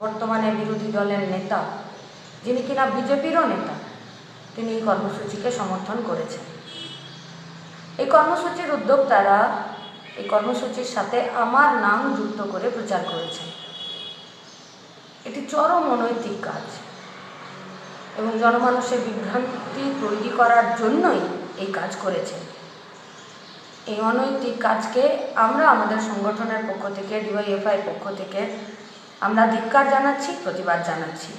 বর্তমানে বিরোধী দলের নেতা, যিনি কিনা বিজেপিরও নেতা, তিনি এই কর্মসূচিকে সমর্থন করেছেন। এই কর্মসূচির উদ্যোক্তারা এই কর্মসূচির সাথে আমার নাম যুক্ত করে প্রচার করেছেন। এটি চরম অনৈতিক কাজ এবং জনমানুষের বিভ্রান্তি তৈরি করার জন্যই এই কাজ করেছেন। এই অনৈতিক কাজকে আমরা আমাদের সংগঠনের পক্ষ থেকে, ডিওয়াইএফআই পক্ষ থেকে আমরা ধিক্কার জানাচ্ছি, প্রতিবাদ জানাচ্ছি।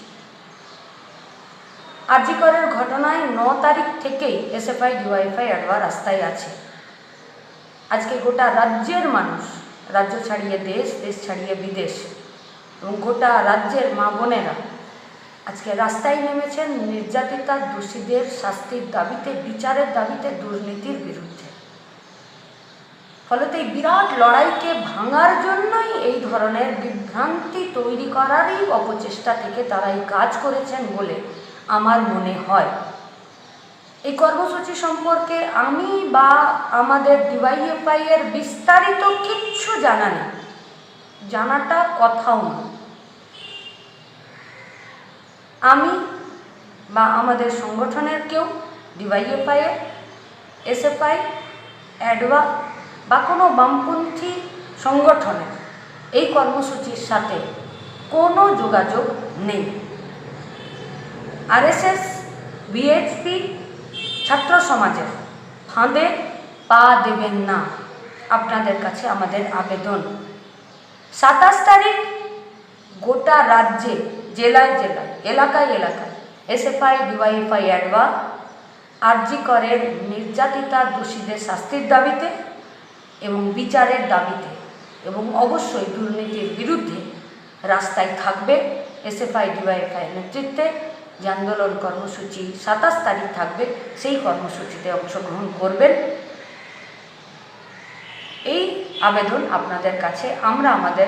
আরজিকরের ঘটনায় ন তারিখ থেকেই এসএফআই ডিওয়াইএফআই অ্যাডওয়া রাস্তায় আছে। আজকে গোটা রাজ্যের মানুষ, রাজ্য ছাড়িয়ে দেশ দেশ ছাড়িয়ে বিদেশ এবং গোটা রাজ্যের মা বোনেরা আজকে রাস্তায় নেমেছেন নির্যাতিতা, দোষীদের শাস্তির দাবিতে, বিচারের দাবিতে দুর্নীতির বিরুদ্ধে। ফলত এই বিরাট লড়াইকে ভাঙার জন্যই এই ধরনের বিভ্রান্তি তৈরি করারই অপচেষ্টা থেকে তারা এই কাজ করেছেন বলে আমার মনে হয়। এই কর্মসূচি সম্পর্কে আমি বা আমাদের ডিওয়াইএফআই এর বিস্তারিত কিচ্ছু জানা নেই। জানাটা কথাও না। আমি বা আমাদের সংগঠনের কেউ, ডিওয়াইএফআই এর, এসএফআই, অ্যাডওয়া বা কোনো বামপন্থী সংগঠনের এই কর্মসূচির সাথে কোনো যোগাযোগ নেই। আরএসএস, বিএইচপি ছাত্র সমাজের ফাঁদে পা দেবেন না। আপনাদের কাছে আমাদের আবেদন। সাতাশ তারিখ গোটা রাজ্যে, জেলায় জেলায়, এলাকায় এলাকায় এসএফআই, ডিওয়াইএফআই অ্যাডওয়া আরজি করের নির্যাতিতা দোষীদের শাস্তির দাবিতে এবং বিচারের দাবিতে এবং অবশ্যই দুর্নীতির বিরুদ্ধে রাস্তায় থাকবে এসএফআই, ডিওয়াইএফআই নেতৃত্বে। যে আন্দোলন কর্মসূচি সাতাশ তারিখ থাকবে, সেই কর্মসূচিতে অংশগ্রহণ করবেন। এই আবেদন আপনাদের কাছে। আমরা আমাদের